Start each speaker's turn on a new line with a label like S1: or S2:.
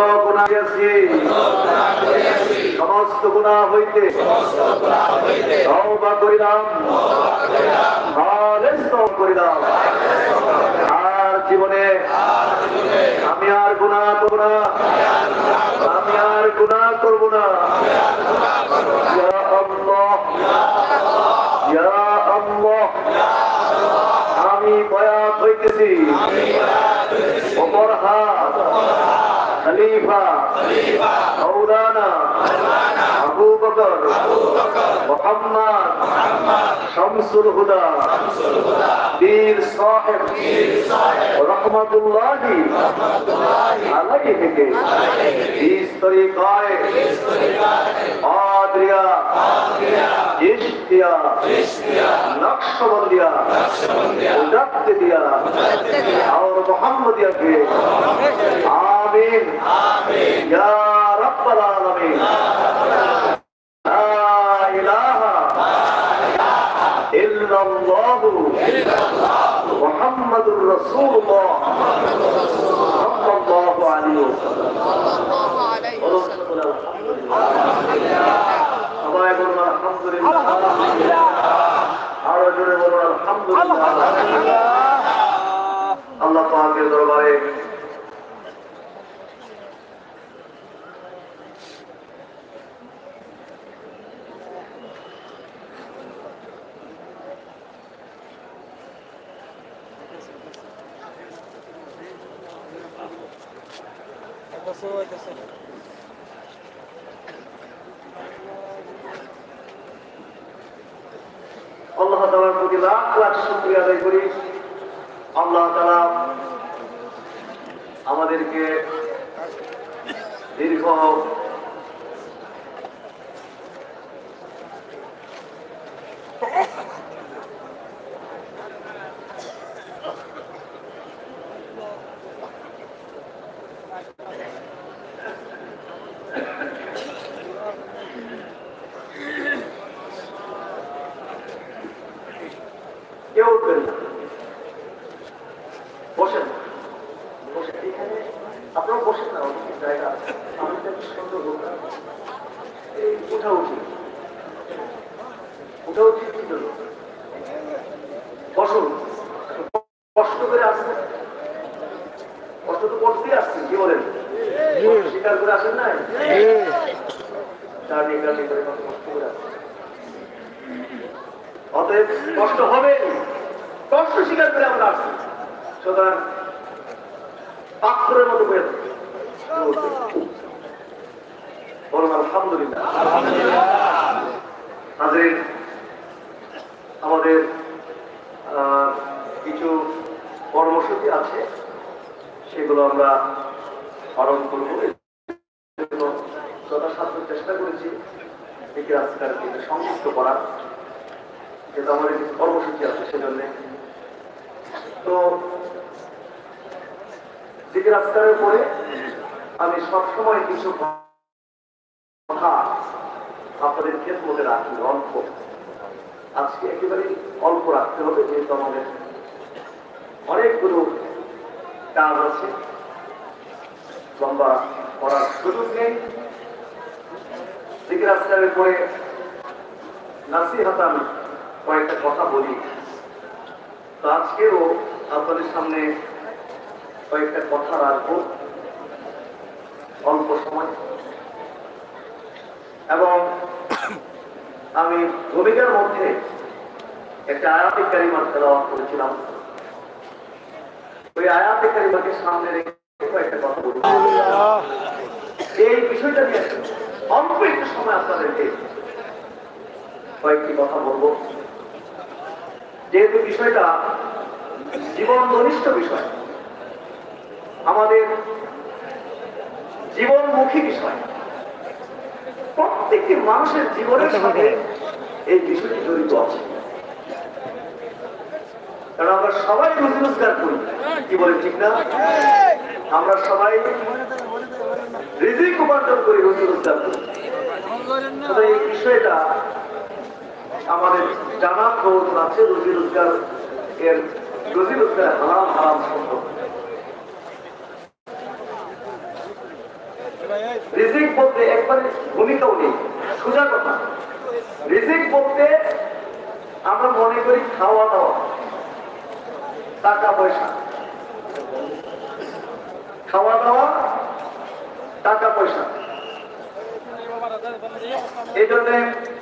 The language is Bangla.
S1: গুণা করিয়াছি। সমস্ত গুণা হইতে তওবা করিলাম। করিলাম। আর জীবনে আমি আর গুণা করব না। আমি আর গুণা করব না ইয়া আল্লাহ ইয়া আল্লাহ আমি বয়াত হইতেছি ওমর হাত খলিফা মৌলানা আবু বকর মোহাম্মদ শামসুল হুদা বীর সাহেব রহমতুল্লাহি আলাইহি থেকে ইস তরিকায় আদরিয়া ইশতিয়া নকশবন্দিয়া মুজাদ্দিদিয়া আর মুহাম্মদিয়াকে। আমিন। ইয়া রাব্বাল আলামিন। লা ইলাহা ইল্লাল্লাহু মুহাম্মাদুর রাসূলুল্লাহ। আলহামদুলিল্লাহ আরও জোরে দরবারে আল্লাহ লাখ লাখ শুক্রিয়া আদায় করি। আল্লাহ তারা আমাদেরকে দীর্ঘ কেউ উঠবেন না। বসেন। বসেন। এখানে আপনারা বসেন না জায়গা আমি তো সুন্দর হোক এই উঠা উঠি উঠা উঠি কি জন্য? বসুন। কষ্ট করে আসছেন। কষ্ট তো করতেই আসছেন কি বলেন? স্বীকার করে আসেন জার্নি করে কত কষ্ট করে আসছেন। অতএব কষ্ট হবে, কষ্ট স্বীকার করে আমরা আসছি। সুতরাং পাথরের মতো হয়ে বলুন, আলহামদুলিল্লাহ। আমাদের কিছু কর্মসূচি আছে, সেগুলো আমরা পালন করব। যথাসাধ্য চেষ্টা করেছি, একে আজকালকে সংযুক্ত করার। যেহেতু আমাদের কিছু কর্মসূচি আছে, সেজন্য। তো জিকির আজকারের পরে আমি সবসময় কিছু কথা আপনাদের খেদমতে রাখি, অল্প। আজকে একেবারে অল্প রাখতে হবে, যেহেতু আমাদের অনেকগুলো কাজ আছে। লম্বা করার সুযোগ নেই। জিকির আজকারের পরে নাসিহাত আমি কয়েকটা কথা বলি। তো আজকেও আপনাদের সামনে কয়েকটা কথা রাখব। অল্প সময়। এবং আমি ভূমিকার মধ্যে একটা আয়াতিক কারিমার তেলাওয়াত করেছিলাম। ওই আয়াতিক কারিমাকে সামনে রেখে কয়েকটা কথা বলি। এই বিষয়টা নিয়ে অল্প একটু সময় আপনাদেরকে কয়েকটি কথা বলব। যেহেতু বিষয়টা জীবন ঘনিষ্ঠ বিষয় আমাদের জীবনমুখী বিষয় প্রত্যেকটি মানুষের জীবনের সাথে এই বিষয়টি জড়িত আছে। কারণ আমরা সবাই রুজি রোজগার করি কি বলে ঠিক না? আমরা সবাই রিজিক উপার্জন করি রুজি রোজগার করি। এই বিষয়টা আমাদের জানা প্রয়োজন আছে রুজি রোজগার এর, রুজি রোজগার হারাম হারাম আমরা মনে করি খাওয়া দাওয়া, টাকা পয়সা। খাওয়া দাওয়া, টাকা পয়সা। এই জন্য